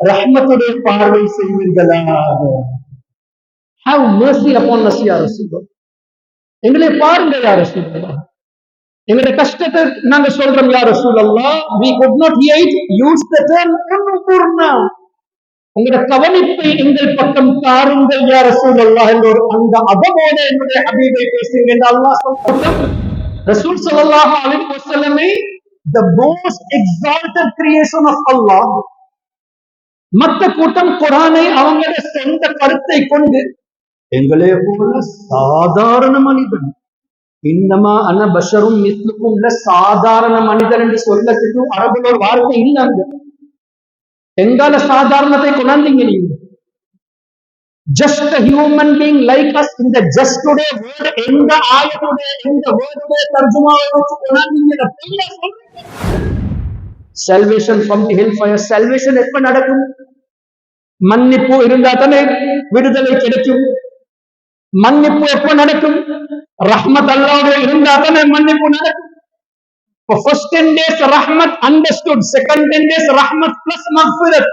ரஹ்மத்துடைய பார்வை செய்வீர்களாக ஹாவ் mercy அப்பான் us யார் ரசூலுல்லாஹ் எங்களை பாருங்க யார் ரசூலுல்லாஹ் எங்களுடைய கஷ்டத்தை நாங்க சொல்றோம் யார் ரசூலுல்லாஹ் we could not hear use the the term பூர்ணா உங்களோட கவனிப்பை எங்கள் பக்கம் தாருங்கள் யார் ரசூலுல்லாஹ் என்ற ஒரு அந்த அதமோட என்னுடைய ஹபீபை பேசுங்க என்று அல்லாஹ் சொல்றான் ரசூல் ஸல்லல்லாஹு அலைஹி வஸல்லமை the most exalted creation of Allah. மத்த கூட்டம் குரானை அவங்களோட சொந்த கருத்தை கொண்டு எங்களே போல சாதாரண மனிதன். இன்னமா அன பஷரும் மிஸ்லுக்கும் சாதாரண மனிதன் என்று சொல்லத்துக்கும் அரபுல ஒரு வார்த்தை இல்லாங்க எங்கால சாதாரணத்தை கொண்டாந்தீங்க நீங்க? Just human being like us இந்த ஜஸ்ட் உடைய வேர்டு எந்த ஆயத்துடைய எந்த வேர்டுடைய தர்ஜுமாவை வச்சு கொண்டாந்தீங்க? salvation from the hellfire. Salvation எப்ப நடக்கும் மன்னிப்பு இருந்தா தானே விடுதலை Manipu. மன்னிப்பு எப்ப நடக்கும் ரஹ்மத் அல்லாவுடைய இருந்தா தானே மன்னிப்பு நடக்கும் For first 10 days, Rahmat understood. Second 10 days, Rahmat plus Maghfirat.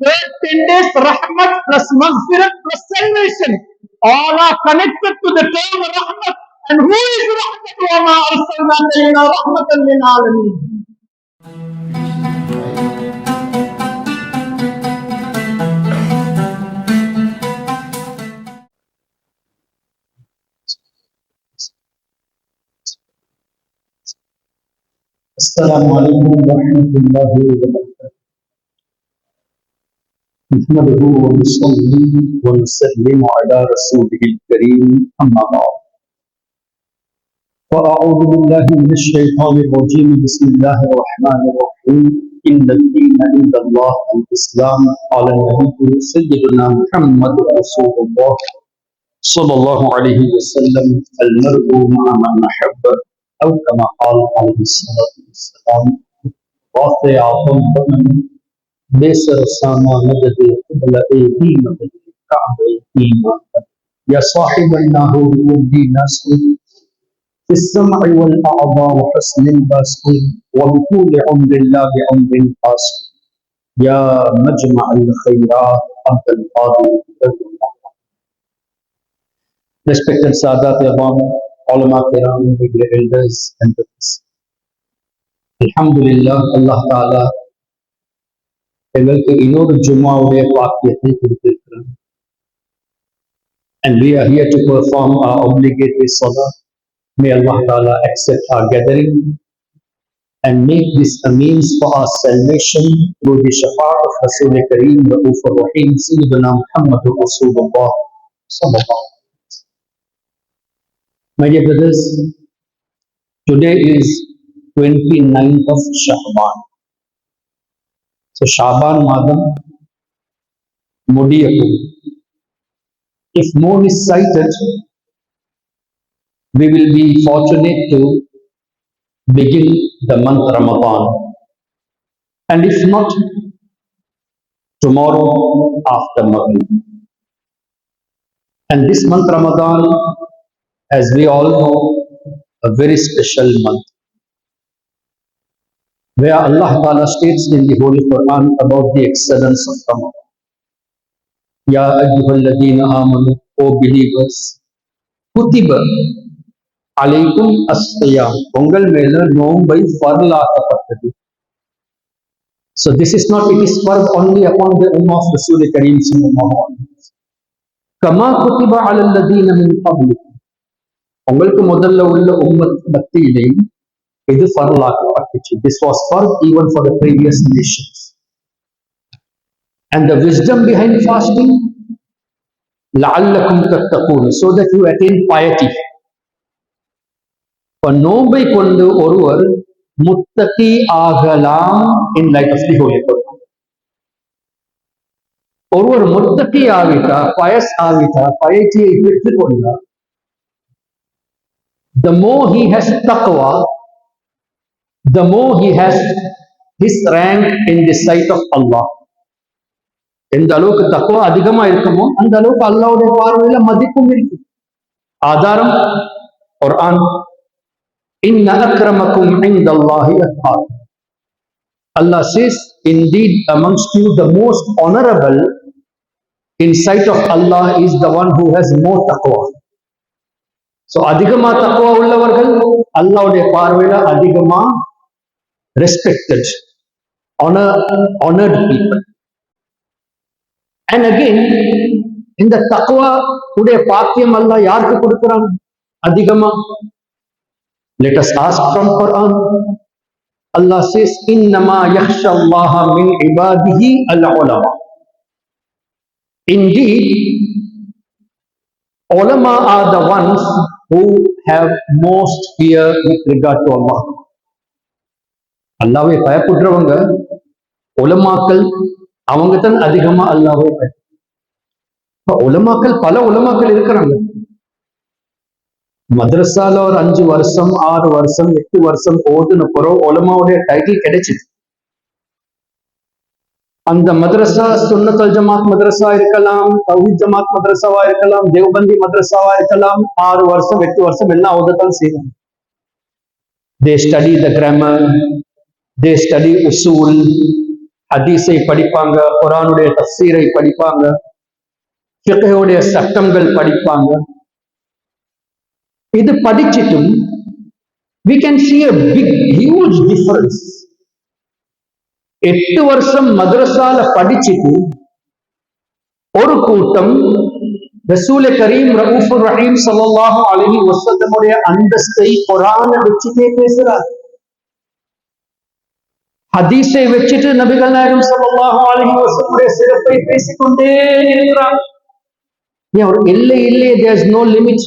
Third 10 days, Rahmat plus Maghfirat plus salvation. All are connected to the term Rahmat. And who is Rahmat? Wa ma arsalna rahmatan min alameen. السلام عليكم ورحمة الله وبركاته. نحمده ونصلي ونسلم على رسوله الكريم أما بعد. فأعوذ بالله من الشيطان الرجيم. بسم الله الرحمن الرحيم. إن الدين عند الله الإسلام قال النبي سيدنا محمد رسول الله صلى الله عليه وسلم المرء مع من أحب أو كما قال عليه الصلاة والسلام واقع ضمن بيسر ساما مدد قبل أيدي مدد كعب أيدينا يا صاحب الناهور يبدي ناس في السمع والأعضاء وحسن الباسل وبطول عمر الله بعمر قاسم يا مجمع الخيرات أنت القادر Respected Sadat Yabam, ulama kiram, media elders and brothers. Alhamdulillah, Allah Ta'ala எங்களுக்கு இன்னொரு ஜும்மாவுடைய பாக்கியத்தை கொடுத்திருக்கிறார் and we are here to perform our obligatory salah may Allah Ta'ala accept our gathering and make this a means for our salvation through the shafaat of Rasul Kareem Rauf Rahim Sayyidina Muhammad Rasulullah Sallallahu my dear brothers, today is 29th of Shahban. So Shaban Madam Mudiyatu. If moon is sighted, we will be fortunate to begin the month Ramadan. And if not, tomorrow after Maghrib. And this month Ramadan, as we all know, a very special month. Where Allah Ta'ala states in the Holy Quran about the excellence of Ramadan. Ya ayyuhalladina amanu, O believers, kutiba alaykum as-siyam. Pongal mela Farla farlaatapatadu. So this is not, it is farz only upon the Ummah of Rasul Kareem sallallahu alayhi wa sallam. Kama kutiba ala alladina min qablikum. உங்களுக்கு முதல்ல உள்ள உம்மத் மத்தியிலையும் இது பரலாக்கப்பட்டுச்சு this was for even for the previous nations and the wisdom behind fasting லஅல்லக்கும் தத்தகூன் so that you attain piety இப்போ நோன்பை கொண்டு ஒருவர் முத்தகி ஆகலாம் in light of the holy ஒருவர் முத்தகி ஆவிட்டா பயஸ் ஆவிட்டா பயிற்சியை பெற்றுக் கொண்டார் the more he has taqwa the more he has his rank in the sight of Allah எந்த அளவுக்கு தக்குவா அதிகமா இருக்குமோ அந்த அளவுக்கு அல்லாவுடைய பார்வையில மதிப்பும் இருக்கு ஆதாரம் குர்ஆன் இன்ன அக்ரமக்கும் இந்தல்லாஹி அத்காக்கும் Allah says, Indeed, amongst you, the most honorable in sight of Allah is the one who has more taqwa. So அதிகமா தக்குவா உள்ளவர்கள் அல்லாவுடைய பார்வையில அதிகமா respected honoured people and again இந்த தக்குவா உடைய பாக்கியம் அல்ல யாருக்கு கொடுக்குறாங்க அதிகமா let us ask from quran allah says innama yakhsha allah min ibadihi al ulama indeed ulama are who have most fear with regard to Allah. அல்லாவை பயப்படுறவங்க உலமாக்கள் அவங்க தான் அதிகமா அல்லாவை உலமாக்கள் பல உலமாக்கள் இருக்கிறாங்க. மதரசால ஒரு அஞ்சு வருஷம் ஆறு வருஷம் எட்டு வருஷம் போதுன்னு பிறகு உலமாவுடைய டைட்டில் கிடைச்சிது. அந்த மதரசா சுன்னத்தல் ஜமாத் மதரசா இருக்கலாம் தௌஹித் ஜமாத் மதரசாவா இருக்கலாம் தேவ்பந்தி மதரசாவா இருக்கலாம் ஆறு வருஷம் எட்டு வருஷம் எல்லாம் அவதத்தான் செய்யணும் they study the grammar they study உசூல் ஹதீஸை படிப்பாங்க குரானுடைய தஃசீரை படிப்பாங்க ஃபிகையுடைய சட்டங்கள் படிப்பாங்க. இது படிச்சிட்டும் we can see a big huge difference. எட்டு வருஷம் மதரசால படிச்சுட்டு ஒரு கூட்டம் ரசூல கரீம் ரவுஃபு ரஹீம் சல்லாஹு அலி வசதமுடைய அந்தஸ்தை குரான வச்சுட்டே பேசுறார். ஹதீஸை வச்சுட்டு நபிகள் நாயகம் சல்லாஹு அலி வசமுடைய சிறப்பை பேசிக்கொண்டே இருக்கிறார். ஏன் ஒரு எல்லை இல்லையே தேர்ஸ் நோ லிமிட்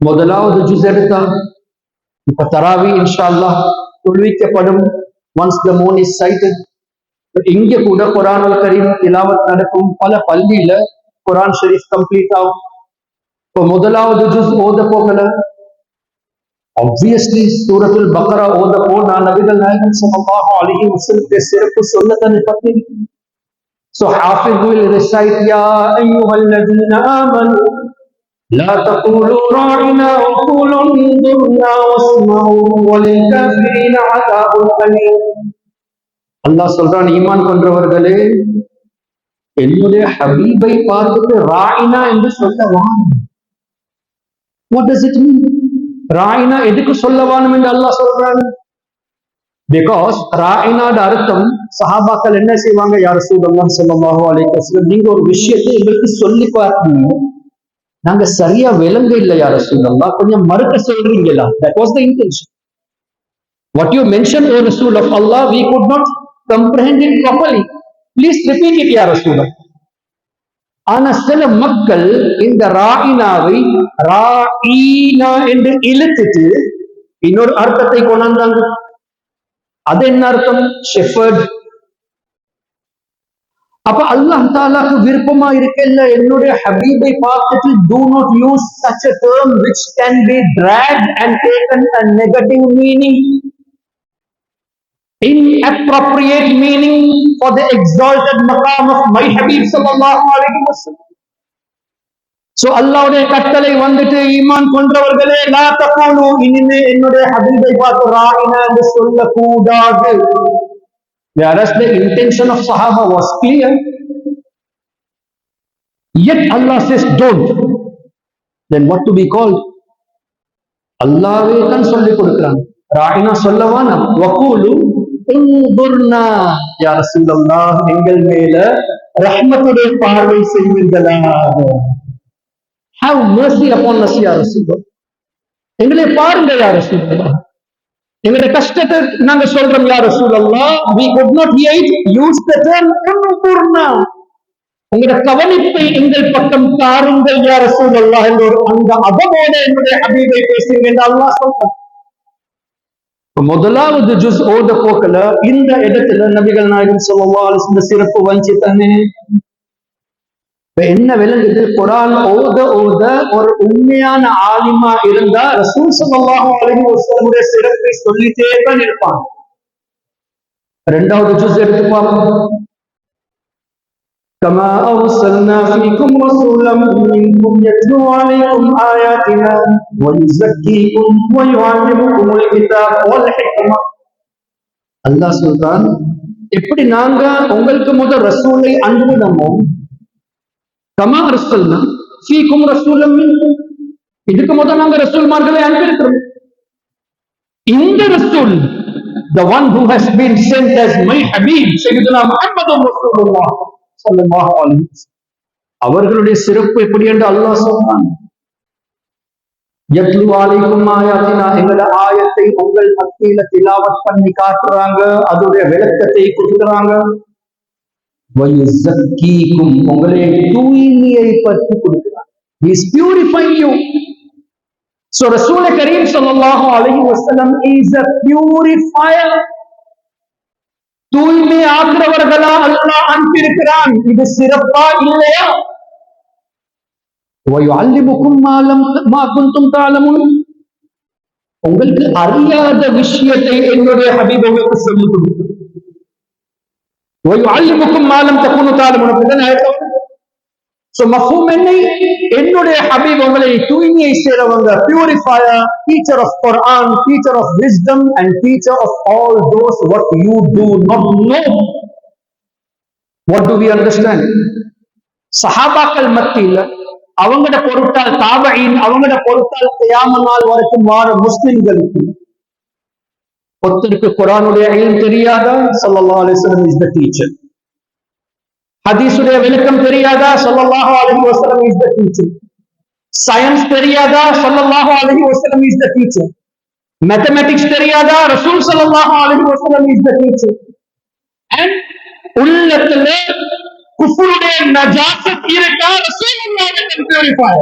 முதலாவது ஜூஸ் எடுத்தான் இப்ப தராவி இன்ஷால்லா தொழுவிக்கப்படும். Once the moon is sighted இங்க கூட குரான் கரீம் திலாவத் நடக்கும். பல பள்ளியில குரான் ஷெரீஃப் கம்ப்ளீட் ஆகும். இப்போ முதலாவது ஜூஸ் ஓத போகல. ஆப்வியஸ்லி சூரத்துல் பக்ரா ஓத போனா நபிகள் நாயகம் ஸல்லல்லாஹு அலைஹி வஸல்லம் சிறப்பு சொல்லத்தனை பத்தி So Hafiz will recite, Ya ayyuhalladhina amanu, la taqulu ra'ina wa qulu انظurna wasma'u walil kafirina adabun alim. அல்லாஹ் சொல்றான் ஈமான் கொன்றவர்களே என்னுடைய ஹபீபை பார்த்துட்டு ராயினா என்று சொல்லவான் வாட் டஸ் இட் மீன் ராயினா எதுக்கு சொல்லவானும் என்று அல்லாஹ் சொல்றான் பிகாஸ் ராயினாட அர்த்தம் சஹாபாக்கள் என்ன செய்வாங்க யார் சூழல்லாம் சொல்லமாக அலைக்கசிலம் நீங்க ஒரு விஷயத்தை எங்களுக்கு சொல்லி பார்த்தீங்க நாங்க சரியா விளங்க இல்லை யார சூழல்லாம் கொஞ்சம் மறுக்க சொல்றீங்களா? That was the intention what you mention O Rasool of Allah we could not comprehend it properly please repeat it யார சூழல் ஆனா சில மக்கள் இந்த ராயினாவை ராயினா என்று இழுத்துட்டு இன்னொரு அர்த்தத்தை கொண்டாந்தாங்க. அது என்ன அர்த்தம்? ஷெஃபர்ட் அப்ப அல்லாஹ் தாலாக்கு விருப்பமா இருக்கல்ல என்னுடைய ஹபீபை பார்த்துட்டு do not use such a term which can be drag and taken a negative meaning inappropriate meaning for the exalted maqam of my habib sallallahu alaihi wasallam so அல்லாவுடைய கட்டளை வந்துட்டு ஈமான் கொன்றவர்களே லா தகூலு இனிமே என்னுடைய ஹபீபை பார்த்து ராயினா என்று சொல்லக்கூடாது whereas the intention of sahaba was clear. Yet allah says don't. Then what to be called? அல்லாவே தான் சொல்லி கொடுக்கிறான். ராயினா நான் வக்கூலு உன்துர்னா யா ரசூலல்லாஹ் எங்கள் மேல ரஹ்மத்துடைய பார்வை செய்வீர்களாக ஹாவ் மர்சி அப்பான் us யார ரசூலுல்லாஹ். எங்களை பாருங்க யார ரசூலுல்லாஹ். எங்களுடைய கஷ்டத்தை நாங்க சொல்றோம் யா சூழல்லா we could not hear use the term term உங்களுடைய கவனிப்பை எங்கள் பக்கம் தாருங்கள் யார சூழல்லா என்ற ஒரு அந்த அதமோட என்னுடைய அபிவை பேசுங்க என்று அல்லாஹ் சொல்றான். முதலாவது ஜூஸ் ஓத போக்கல இந்த இடத்துல நபிகள் நாயகம் ஸல்லல்லாஹு இந்த சிறப்பு வஞ்சி தானே இப்ப என்ன விளங்குது குரான் ஓத ஓத ஒரு உண்மையான ஆலிமா இருந்தா ரசூல் ஸல்லல்லாஹு அலைஹி வஸல்லமுடைய சிறப்பை சொல்லிட்டே தான் இருப்பாங்க ரெண்டாவது ஜூஸ் எடுத்து பார்ப்போம் كما أرسلنا فيكم رسولا منكم يتلو عليكم آياتنا ويزكيكم ويعلمكم الكتاب والحكمة அல்லாஹ் சொல்றான் எப்படி நாங்க உங்களுக்கு முதல் ரசூலை அனுப்பினோமோ கமா ரசூல்னா சீக்கும் ரசூலம் இதுக்கு முதல் நாங்க ரசூல்மார்களை அனுப்பியிருக்கிறோம். இந்த ரசூல் the one who has been sent as my habib sayyidina muhammad rasulullah sallallahu alaihi wasallam. அவர்களுடைய சிறப்பு எப்படி என்று அல்லாஹ் சொன்னான். யத்லு அலைக்கும் ஆயாத்தினா எங்களோட ஆயத்தை உங்கள் மத்தியில திலாவத் பண்ணி காட்டுறாங்க அதோடைய விளக்கத்தை கொடுக்குறாங்க. உங்களை தூய்மையை பற்றி கொடுக்கிறார். Is purifying you So Rasul Kareem sallallahu alayhi wasallam is a purifier. தூய்மை ஆக்கிறவர்களா அல்லாஹ் அனுப்பியிருக்கிறான். இது சிறப்பா இல்லையா? உங்களுக்கு அறியாத விஷயத்தை என்னுடைய ஹபீபர்களுக்கு சொல்லிக் கொடுக்கிறேன். அள்ளிமுக்கும் மாலம் தப்புன்னு தாலும் அப்படிதான் அழைத்தவங்க சோ மஃபூம் என்னை என்னுடைய ஹபீப் உங்களை தூய்மையை செய்றவங்க purifier teacher of Quran teacher of wisdom and teacher of all those what you do not know what do we understand சஹாபாக்கள் மத்தியில் அவங்கட பொருட்டால் தாபையின் அவங்கட பொருட்டால் தியாமனால் வரைக்கும் வார முஸ்லிம்களுக்கு ஒருத்தருக்கு குரானுடைய இல்ம் தெரியாதா? ஸல்லல்லாஹு அலைஹி வஸல்லம் இஸ் த டீச்சர் ஹதீஸுடைய விளக்கம் தெரியாதா? ஸல்லல்லாஹு அலைஹி வஸல்லம் இஸ் த டீச்சர் சயின்ஸ் தெரியாதா? ஸல்லல்லாஹு அலைஹி வஸல்லம் இஸ் த டீச்சர் மேத்தமேட்டிக்ஸ் தெரியாதா? ரசூல் ஸல்லல்லாஹு அலைஹி வஸல்லம் இஸ் த டீச்சர் அண்ட் உள்ளத்துல குஃபருடைய நஜாசத் இருக்கா? ரசூலுல்லாஹ் can purify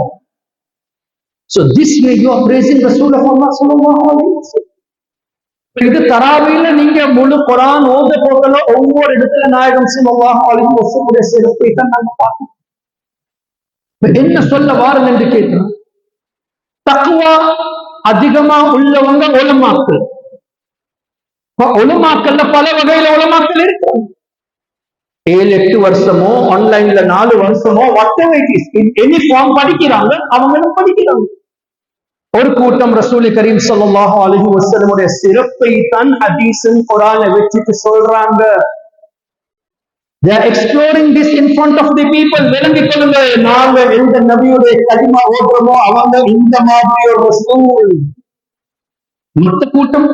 so this way you are praising rasul of allah sallallahu alaihi wasallam இது தராவில நீங்க முழு குரான் ஓத போக்கல ஒவ்வொரு இடத்துல நாயகம் ஸல்லல்லாஹு அழிந்து ஒசக்கூடிய சிறப்பை தான் நாங்க பார்க்கணும். என்ன சொல்ல வாரம் என்று கேட்கிறோம் தக்குவா அதிகமா உள்ளவங்க உலமாக்கள். இப்ப பல வகையில உலமாக்கள் இருக்கு ஏழு எட்டு வருஷமோ ஆன்லைன்ல நாலு வருஷமோ எனி ஃபார்ம் படிக்கிறாங்க அவங்களும் படிக்கிறாங்க. ஒரு கூட்டம் ரசூலி கரீம் ஸல்லல்லாஹு அலைஹி வஸல்லமுடைய சிறப்பை தான் ஹதீஸும் குர்ஆனை வச்சுட்டு சொல்றாங்க. They are exploring this in front of the people. விளங்கிக் கொள்ளுங்க. நாங்க எந்த நபியுடைய கலிமா ஓடுறோமோ அவங்க இந்த மாதிரி ஒரு ரசூல். மொத்த கூட்டம்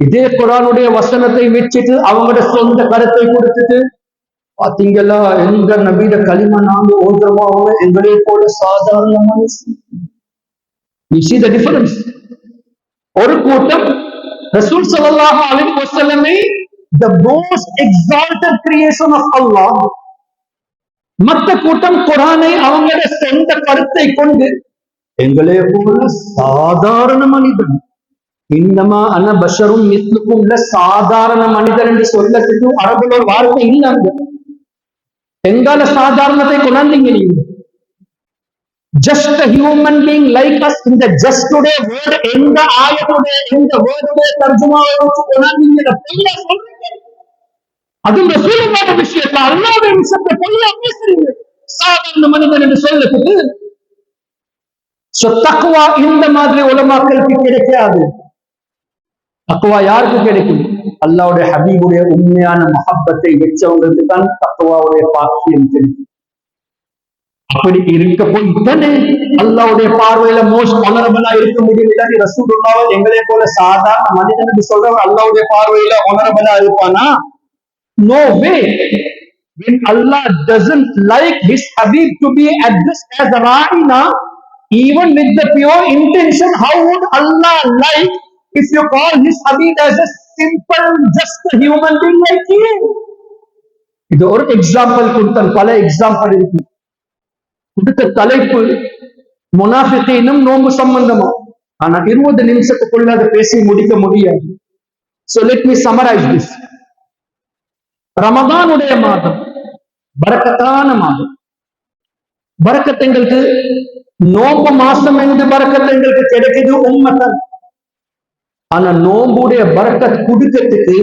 இதே குரானுடைய வசனத்தை வச்சுட்டு அவங்களோட சொந்த கருத்தை கொடுத்துட்டு பாத்தீங்களா எந்த நபியிட களிமா நாங்க ஓடுறோமோ அவங்க எங்களே போல சாதாரண மனுஷன். You see the difference? ஒரு கூட்டம் ரசூல் ஸல்லல்லாஹு அலைஹி வஸல்லமை the most exalted creation of Allah. மத்த கூட்டம் குரானை அவங்களோட சொந்த கருத்தை கொண்டு எங்களே போல சாதாரண மனிதன். இன்னமா அன பஷரும் மித்லுக்கும் உள்ள சாதாரண மனிதன் என்று சொல்லத்துக்கு அரபுல ஒரு வார்த்தை இல்லாங்க. எங்கால சாதாரணத்தை கொண்டாந்தீங்க நீங்க? Just human being like us இந்த ஜஸ்டுடைய வேர்டு எந்த ஆயத்துடைய எந்த வேர்டுடைய தர்ஜுமாவை வச்சு கொண்டாந்தீங்க பொய்யா சொல்றீங்க அதுவும் ரசூலுல்லாஹ் விஷயத்தை அல்லாஹ்வுடைய விஷயத்தை பொய்யா பேசுறீங்க. சாதாரண மனிதன் என்று சொல்லத்துக்கு தக்குவா இந்த மாதிரி உலமாக்களுக்கு கிடைக்காது. தக்குவா யாருக்கு கிடைக்கும்? அல்லாவுடைய ஹபீபுடைய உண்மையான மஹப்பத்தை வச்சவங்களுக்கு தான் தக்குவாவுடைய பாக்கியம் கிடைக்கும் அப்படி இருக்க போய் தானே அல்லாவுடைய பார்வையில மோஸ்ட் ஒனரபிளா இருக்க முடியும் இல்லாட்டி எங்களே போல சாதாரண மனிதன் என்று அல்லாவுடைய பார்வையில ஒனரபிளா இருப்பானா no way when Allah doesn't like his Habib to be addressed as Ra'ina, even with the pure intention, how would Allah like if you call his Habib as a simple, just a human being like you? இது ஒரு example கொடுத்தன் பல example இருக்கு கொடுத்த தலைப்பு முனாஃபிகீனும் நோம்பு சம்பந்தமா? ஆனா இருபது நிமிஷத்துக்குள்ள அதை பேசி முடிக்க முடியாது. So let me summarize this ரமதானுடைய மாதம் பரக்கத்தான மாதம். பரக்கத் எங்களுக்கு நோம்பு மாசம் என்று பரக்கத் எங்களுக்கு கிடைக்குது உண்மைதான் ஆனா நோம்புடைய பரக்கத் குடுக்கத்துக்கு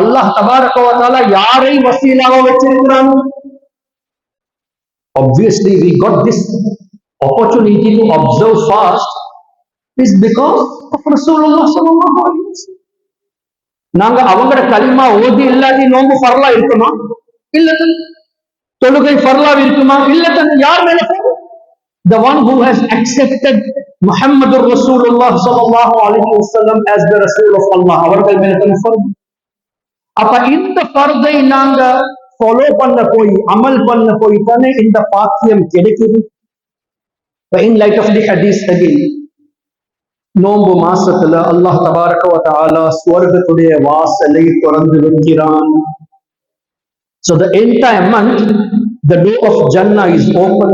அல்லாஹ் தபாரகவத்தால யாரை வசீலாக வச்சிருக்கிறான்? Obviously we got this opportunity to observe fast is because of Rasulullah sallallahu alaihi wasallam. நாங்க அவங்களோட களிமா ஓதி இல்லாட்டி நோம்பு ஃபர்லா இருக்குமா இல்ல தானே? தொழுகை ஃபர்லா இருக்குமா இல்ல தானே? யார் மேல the one who has accepted Muhammadur Rasulullah sallallahu alaihi wasallam as the Rasul of Allah அவர்கள் மேல தானே ஃபர்து அப்ப இந்த ஃபர்தை நாங்க ஃபாலோ பண்ண போய் அமல் பண்ண போய் தானே இந்த பாக்கியம் கிடைக்குது But in light of the hadith again நோன்பு மாசத்துல அல்லாஹ் தபாரக வ தஆலா சுவர்க்கத்துடைய வாசலை திறந்து வைக்கிறான் so the entire month the door of jannah is open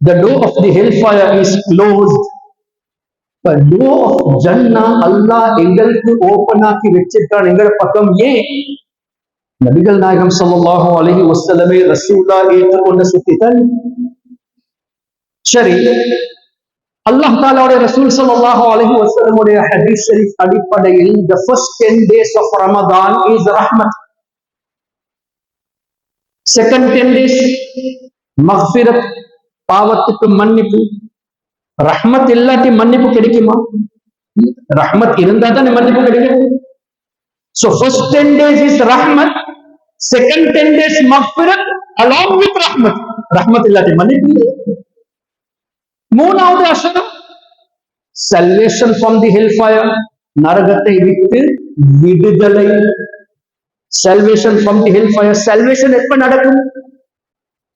the door of the hellfire is closed the door of jannah அல்லாஹ் எங்களுக்கு ஓபன் ஆக்கி வச்சிருக்கான் எங்கள் பக்கம் ஏன் நபிகள் நாயகம் சல்லாஹும் அலைஹி வசலமே ரசூலா ஏற்றுக்கொண்ட சுத்திகள். சரி அல்லாஹ் தாலாவுடைய ரசூல் சல்லாஹு அலைஹி வசலமுடைய ஹதீஸ் ஷரீஃப் அடிப்படையில் the first ten days of Ramadan is ரஹ்மத் செகண்ட் டென் டேஸ் மஹ்பிரத் பாவத்துக்கு மன்னிப்பு. ரஹ்மத் இல்லாட்டி மன்னிப்பு கிடைக்குமா? ரஹ்மத் இருந்தா தான் மன்னிப்பு கிடைக்கும். So first 10 days is rahmat. Second 10 days மக்ஃபிரத் along with ரஹ்மத் ரஹ்மத் இல்லாட்டி மன்னிப்பு மூணாவது அசரம் சல்வேஷன் ஃப்ரம் தி ஹெல்ஃபயர் நரகத்தை விட்டு விடுதலை salvation from the hellfire salvation எப்ப நடக்கும்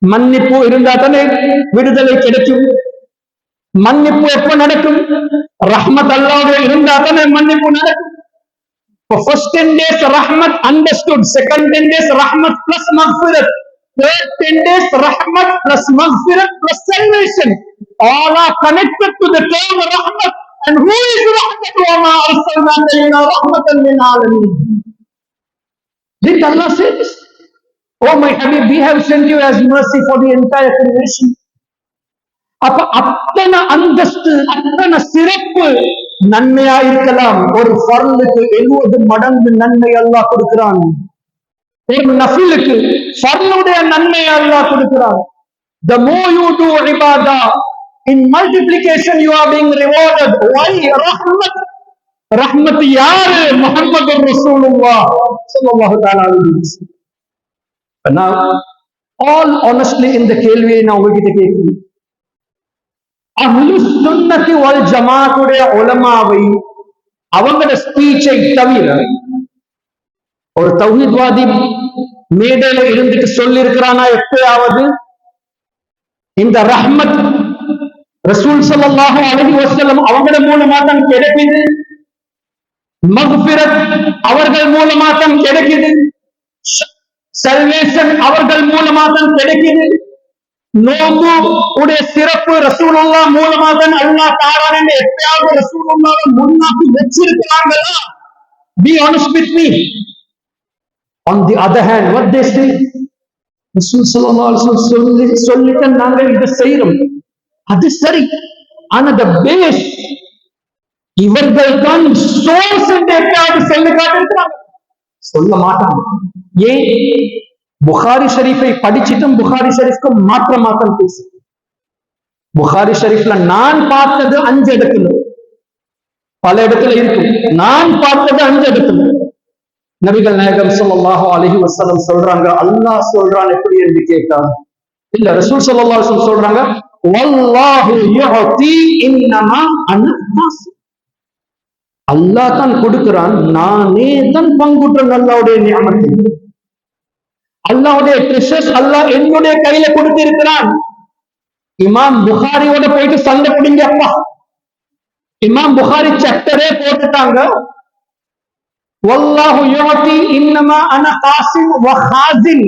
மன்னிப்பு இருந்தா தானே விடுதலை கிடைக்கும் மன்னிப்பு எப்ப நடக்கும் ரஹ்மத் அல்லாஹ் இருந்தா தானே மன்னிப்பு நடக்கும் For first 10 days, Rahmat understood. Second 10 days, Rahmat plus Maghfirat. Third 10 days, Rahmat plus Maghfirat plus salvation. All are connected to the term Rahmat. And who is Rahmat? وَمَا أَرْسَلْنَاكَ إِلَّا رَحْمَةً لِلْعَالَمِينَ. Did Allah say this? Oh my Habib, we have sent you as mercy for the entire creation. அப்ப அத்தனை அந்தஸ்து அத்தனை சிறப்பு நன்மையா இருக்கலாம் ஒரு ஃபர்லுக்கு எழுபது மடங்கு நன்மை அல்லா கொடுக்கிறான். ஒரு நஃபிலுக்கு ஃபர்லுடைய நன்மை அல்லா கொடுக்கிறான். The more you do ibadah in multiplication you are being rewarded. Why? rahmat rahmat யாரு? முஹம்மது ரசூலுல்லாஹ் ஸல்லல்லாஹு தஆலா அலைஹி வஸல்லம். Now all honestly in இந்த கேள்வியை நான் உங்ககிட்ட கேட்கிறேன். அஹ்லு சுன்னத்தி வல் ஜமாத்துடைய உலமாவை அவங்களோட ஸ்பீச்சை தவிர ஒரு தௌஹித்வாதி மேடையில இருந்துட்டு சொல்லி இருக்கிறானா எப்பயாவது? இந்த ரஹ்மத் ரசூல் சல்லாஹ் அலைஹி வஸல்லம் அவங்கள மூலமா தான் கிடைக்குது. மகுபிரத் அவர்கள் மூலமா தான் கிடைக்குது. சல்வேஷன் அவர்கள் மூலமா தான் கிடைக்குது. நோம்பு உடைய சிறப்பு ரசூலுல்லா மூலமா தான் அல்லாஹ் தாரான் என்று எப்பயாவது ரசூலுல்லாவை முன்னாடி வச்சிருக்கிறாங்களா be honest with me on the other hand what they say ரசூல் ஸல்லல்லாஹு அலைஹி வஸல்லம் சொல்லி சொல்லிட்டு நாங்க இத செய்றோம் அது சரி ஆனா the பேஸ் இவர்கள் தான் சோர்ஸ் என்று எப்பயாவது சொல்லி காட்டிருக்கிறாங்க சொல்ல மாட்டாங்க ஏன் புகாரி ஷரீஃபை படிச்சிட்டும் புகாரி ஷரீஃப்க்கும் மாற்ற மாற்றம் பேசு புகாரி ஷரீஃப்ல நான் பார்த்தது அஞ்சு இடத்துல. பல இடத்துல இருக்கும் நான் பார்த்தது அஞ்சு இடத்துல. நபிகள் நாயகம் சொல்லாஹோ அலைஹி வசலம் சொல்றாங்க அல்லாஹ் சொல்றான் எப்படி என்று கேட்டான். இல்ல ரசூல் ஸல்லல்லாஹு அலைஹி வஸல்லம் சொல்றாங்க வல்லாஹு யுஅதி இன்னமா அன அல்லாஹ் தான் கொடுக்கிறான் நானே தான் பங்குற்றேன் அல்லாவுடைய நியமத்தை. அல்லாவுடைய ட்ரெஷர்ஸ் அல்லாஹ் என்னுடைய கையில கொடுத்து இருக்கிறான் இமாம் புகாரியோட போயிட்டு சண்டை பிடிங்க அப்பா இமாம் புகாரி சட்டரே போட்டுட்டாங்க. வல்லாஹு யோதி இன்னமா அன காசிம் வ ஹாசின்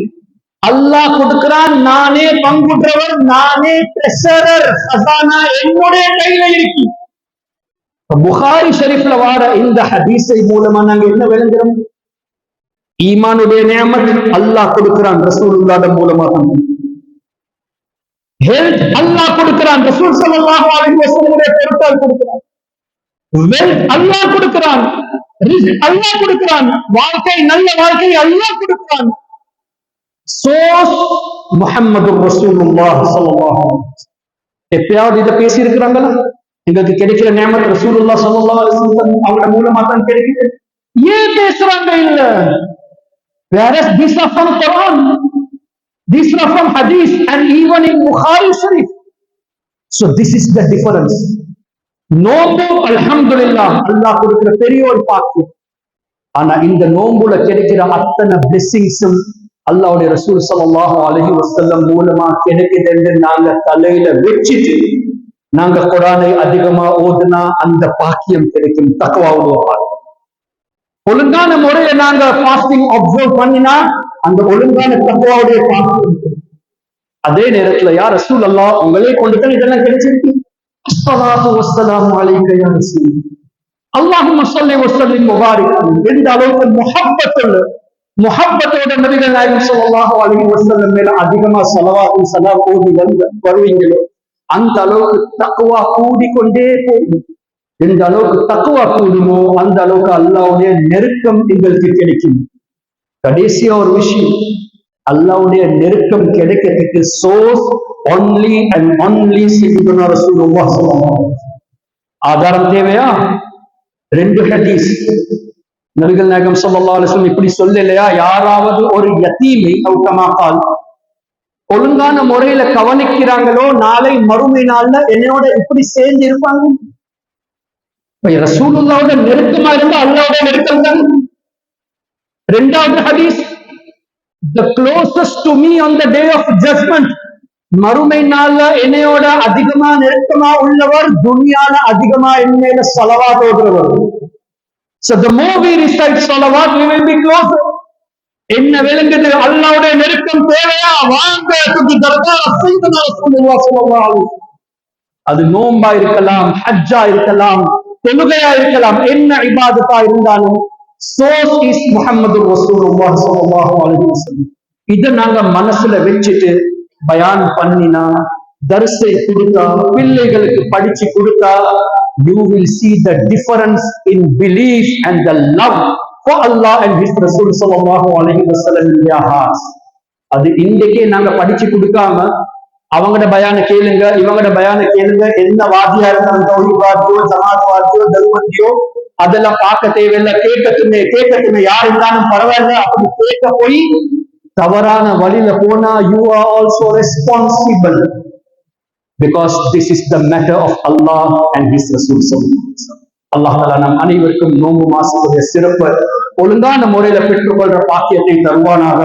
அல்லாஹ் கொடுக்கிறான் நானே பங்குற்றவர் நானே ட்ரெஷரர் ஹசானா என்னுடைய கையில இருக்கு. புகாரி ஷெரீஃப்ல வார இந்த ஹதீஸை மூலமா நாங்க என்ன விளங்குறோம்? ஈமானுடைய நியமத் அல்லாஹ் கொடுக்கிறான் ரசூலுல்லாஹ் மூலமாக. ஹெல்த் அல்லாஹ் கொடுக்கிறான். ரசூல் சல்லல்லாஹு அலைஹி வஸல்லம் பொருட்டால் கொடுக்கிறான். வெல்த் அல்லாஹ் கொடுக்கிறான். அல்லாஹ் கொடுக்கிறான். வாழ்க்கை நல்ல வாழ்க்கை அல்லாஹ் கொடுக்கிறான். சோர்ஸ் முஹம்மது ரசூலுல்லாஹ் ஸல்லல்லாஹு அலைஹி எப்பயாவது இதை பேசி இருக்கிறாங்களா எங்களுக்கு கிடைக்கிற நியமத் ரசூலுல்லா ஸல்லல்லாஹு அலைஹி வஸல்லம் அவங்க மூலமா தான் கிடைக்குது. ஏன் பேசுறாங்க இல்ல? Whereas these are from Quran. These are from Hadith and even in Bukhari Sharif. So this is the difference. நோம்பு அல்ஹம்துலில்லாஹ் அல்லாஹ் கொடுக்கிற பெரிய ஒரு பாக்கியம். ஆனா இந்த நோம்புல கிடைக்கிற அத்தனை பிளெஸிங்ஸும் அல்லாவுடைய ரசூல் சல்லாஹ் அலஹி வசல்லம் மூலமா கிடைக்குதுன்னு நாங்க தலையில வச்சுட்டு நாங்க குரானை அதிகமா ஓதுனா அந்த பாக்கியம் கிடைக்கும். தக்குவாவுடைய ஒழுங்கான முறையில நாங்க பாஸ்டிங் அப்சர்வ் பண்ணினா அந்த ஒழுங்கான தத்துவாவுடைய பாக்கியம் அதே நேரத்துல யார் ரசூல் அல்லா உங்களே கொண்டு தான் இதெல்லாம் கிடைச்சிருக்கு. அஸ்ஸலாத்து வஸ்ஸலாமு அலைக்க யா ரசூல். அல்லாஹும்ம ஸல்லி வஸல்லிம் முபாரக். எந்த அளவுக்கு முஹப்பத்துள்ள முஹப்பத்தோட நபிகள் நாயகம் ஸல்லல்லாஹு அலைஹி வஸல்லம் மேல அதிகமா ஸலவாத்து ஸலாம் ஓதி வந்து வருவீங்களோ அந்த அளவுக்கு தக்வா கூடிக்கொண்டே போகும். எந்த அளவுக்கு தக்குவா கூடுமோ அந்த அளவுக்கு அல்லாவுடைய நெருக்கம் எங்களுக்கு கிடைக்கும். கடைசியா ஒரு விஷயம் அல்லாவுடைய நெருக்கம் கிடைக்கிறதுக்கு சோர்ஸ் ஒன்லி அண்ட் ஒன்லி சையதுனா ரொம்ப ஆதாரம் தேவையா? ரெண்டு ஹதீஸ். நபிகள் நாயகம் ஸல்லல்லாஹு அலைஹி இப்படி சொல்லலையா? யாராவது ஒரு யத்தீமை அவுட்டமாக்கால் ஒழுங்கான முறையில கவனிக்கிறாங்களோ நாளை மறுமை நாள்ல என்னோட இப்படி சேர்ந்து இருப்பாங்க. ரசூலுல்லாவோட நெருக்கமா இருந்தா அல்லாவோட நெருக்கம் தான். ரெண்டாவது ஹதீஸ் the closest to me on the day of judgment மறுமை நாள்ல என்னையோட அதிகமா நெருக்கமா உள்ளவர் துனியால அதிகமா என்னையில செலவா போகிறவர். So the more we recite salawat we will be closer. என்ன விளங்குது? அல்லாவுடைய நெருக்கம் தேவையா? வாங்க துதி தர்கா சையதுனா ரசூலுல்லாஹ் அது நோம்பா இருக்கலாம் ஹஜ்ஜா இருக்கலாம் தொழுகையா இருக்கலாம் என்ன இபாதத்தா இருந்தாலும் சோர்ஸ் இஸ் முகமது இதை நாங்க மனசுல வச்சுட்டு பயான் பண்ணினா தரிசை கொடுத்தா பிள்ளைகளுக்கு படிச்சு கொடுத்தா you will see the difference in belief and the love for Allah and his Rasool sallallahu alaihi wasallam அது இன்றைக்கே நாங்க படிச்சு கொடுக்காம அவங்களோட பயான கேளுங்க இவங்களோட பயான கேளுங்க என்ன வாதியா இருந்தாலும் தௌஹீத் வாதியோ ஜமாத் வாதியோ தருவந்தியோ அதெல்லாம் பார்க்க தேவையில்லை. கேட்கட்டுமே கேட்கட்டுமே யார் இருந்தாலும் பரவாயில்ல. அப்படி கேட்க போய் தவறான வழியில போனா you are also responsible because this is the matter of Allah and his ரசூல் அல்லாஹ் நம் அனைவருக்கும் நோன்பு மாசத்துடைய சிறப்பு. ஒழுங்கான முறையில பெற்றுக்கொள்ற பாக்கியத்தை தருவானாக.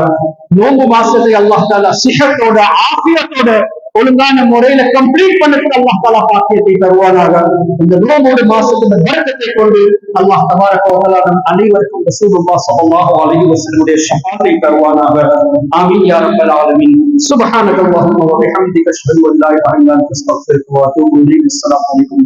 நோம்பு மாசத்தை அல்லாஹ் தாலா சிஹத்தோட ஆபியத்தோட ஒழுங்கான முறையில கம்ப்ளீட் பண்ணதுக்கு அல்லாஹ் தாலா பாக்கியத்தை தருவானாக. இந்த நோம்போடு மாசத்துல பரக்கத்தை கொண்டு அல்லாஹ் தபாரக வ தஆலா நம் அனைவருக்கும் ரசூலுல்லாஹ் ஸல்லல்லாஹு அலைஹி வஸல்லமுடைய ஷஃபாத்தை தருவானாக. ஆமீன் யா ரப்பல் ஆலமீன். சுப்ஹானக அல்லாஹும்ம வ பிஹம்திக அஷ்ஹது அன் லா இலாஹ இல்லா அன்த அஸ்தக்ஃபிருக வ அத்தூபு இலைக். அஸ்ஸலாமு அலைக்கும்.